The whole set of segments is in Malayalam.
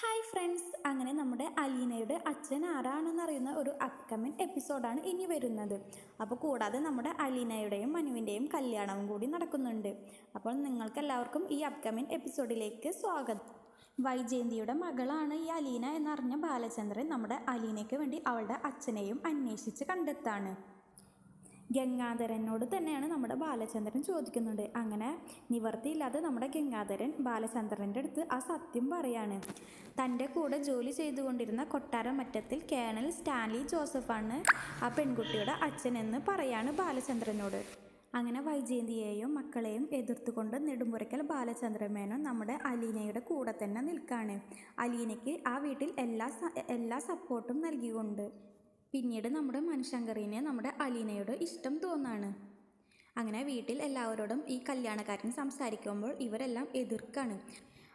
ഹായ് ഫ്രണ്ട്സ് അങ്ങനെ നമ്മുടെ അലീനയുടെ അച്ഛൻ ആരാണെന്നറിയുന്ന ഒരു അപ്കമിങ് എപ്പിസോഡാണ് ഇനി വരുന്നത്. അപ്പോൾ കൂടാതെ നമ്മുടെ അലീനയുടെയും മനുവിന്റെയും കല്യാണവും കൂടി നടക്കുന്നുണ്ട്. അപ്പോൾ നിങ്ങൾക്കെല്ലാവർക്കും ഈ അപ്കമിങ് എപ്പിസോഡിലേക്ക് സ്വാഗതം. വൈജയന്തിയുടെ മകളാണ് ഈ അലീന എന്നറിഞ്ഞ ബാലചന്ദ്രൻ നമ്മുടെ അലീനയ്ക്ക് വേണ്ടി അവളുടെ അച്ഛനെയും അന്വേഷിച്ച് കണ്ടെത്താണ്. ഗംഗാധരനോട് തന്നെയാണ് നമ്മുടെ ബാലചന്ദ്രൻ ചോദിക്കുന്നുണ്ട് അങ്ങനെ നിവർത്തിയില്ലാതെ നമ്മുടെ ഗംഗാധരൻ ബാലചന്ദ്രന്റെ അടുത്ത് ആ സത്യം പറയാണ്. തന്റെ കൂടെ ജോലി ചെയ്തുകൊണ്ടിരുന്ന കൊട്ടാരമറ്റത്തിൽ കേണൽ സ്റ്റാൻലി ജോസഫാണ് ആ പെൺകുട്ടിയുടെ അച്ഛനെന്ന് പറയാണ് ബാലചന്ദ്രനോട്. അങ്ങനെ വൈജയന്തിയെയും മക്കളെയും എതിർത്തുകൊണ്ട് നെടുമ്പുരയ്ക്കൽ ബാലചന്ദ്രമേനോൻ നമ്മുടെ അലീനയുടെ കൂടെ തന്നെ നിൽക്കുകയാണ് അലീനയ്ക്ക് ആ വീട്ടിൽ എല്ലാ എല്ലാ സപ്പോർട്ടും നൽകിക്കൊണ്ട് പിന്നീട് നമ്മുടെ മനുഷ്യങ്കറിനെ നമ്മുടെ അലീനയോട് ഇഷ്ടം തോന്നാണ്. അങ്ങനെ വീട്ടിൽ എല്ലാവരോടും ഈ കല്യാണക്കാരൻ സംസാരിക്കുമ്പോൾ ഇവരെല്ലാം എതിർക്കാണ്.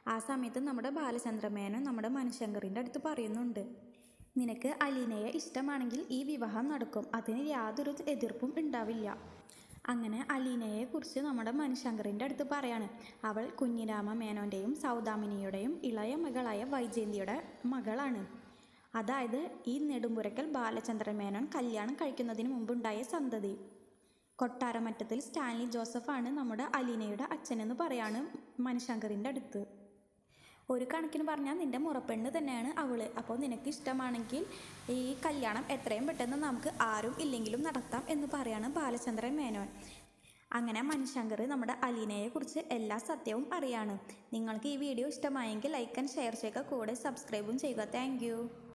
ആ സമയത്ത് നമ്മുടെ ബാലചന്ദ്രമേനോ നമ്മുടെ മനുശങ്കറിന്റെ അടുത്ത് പറയുന്നുണ്ട് നിനക്ക് അലീനയെ ഇഷ്ടമാണെങ്കിൽ ഈ വിവാഹം നടക്കും. അതിന് യാതൊരു എതിർപ്പും ഉണ്ടാവില്ല. അങ്ങനെ അലീനയെ കുറിച്ച് നമ്മുടെ മനുശങ്കറിന്റെ അടുത്ത് പറയാണ്. അവൾ കുഞ്ഞിരാമ മേനോന്റെയും സൗദാമിനിയുടെയും ഇളയ മകളായ വൈജയന്തിയുടെ മകളാണ്. അതായത് ഈ നെടുമ്പുരക്കൽ ബാലചന്ദ്രൻ മേനോൻ കല്യാണം കഴിക്കുന്നതിന് മുമ്പുണ്ടായ സന്തതി. കൊട്ടാരമറ്റത്തിൽ സ്റ്റാൻലി ജോസഫാണ് നമ്മുടെ അലീനയുടെ അച്ഛനെന്ന് പറയാണ് മനുശങ്കറിന്റെ അടുത്ത്. ഒരു കണക്കിന് പറഞ്ഞാൽ നിന്റെ മുറപ്പെണ്ണ് തന്നെയാണ് അവൾ. അപ്പോൾ നിനക്ക് ഇഷ്ടമാണെങ്കിൽ ഈ കല്യാണം എത്രയും പെട്ടെന്ന് നമുക്ക് ആരും ഇല്ലെങ്കിലും നടത്താം എന്ന് പറയാണ് ബാലചന്ദ്രൻ മേനോൻ. അങ്ങനെ മനുശങ്കർ നമ്മുടെ അലീനയെക്കുറിച്ച് എല്ലാ സത്യവും അറിയാണ്. നിങ്ങൾക്ക് ഈ വീഡിയോ ഇഷ്ടമായെങ്കിൽ ലൈക്ക് ആൻഡ് ഷെയർ ചെയ്യുക. കൂടെ സബ്സ്ക്രൈബും ചെയ്യുക. താങ്ക്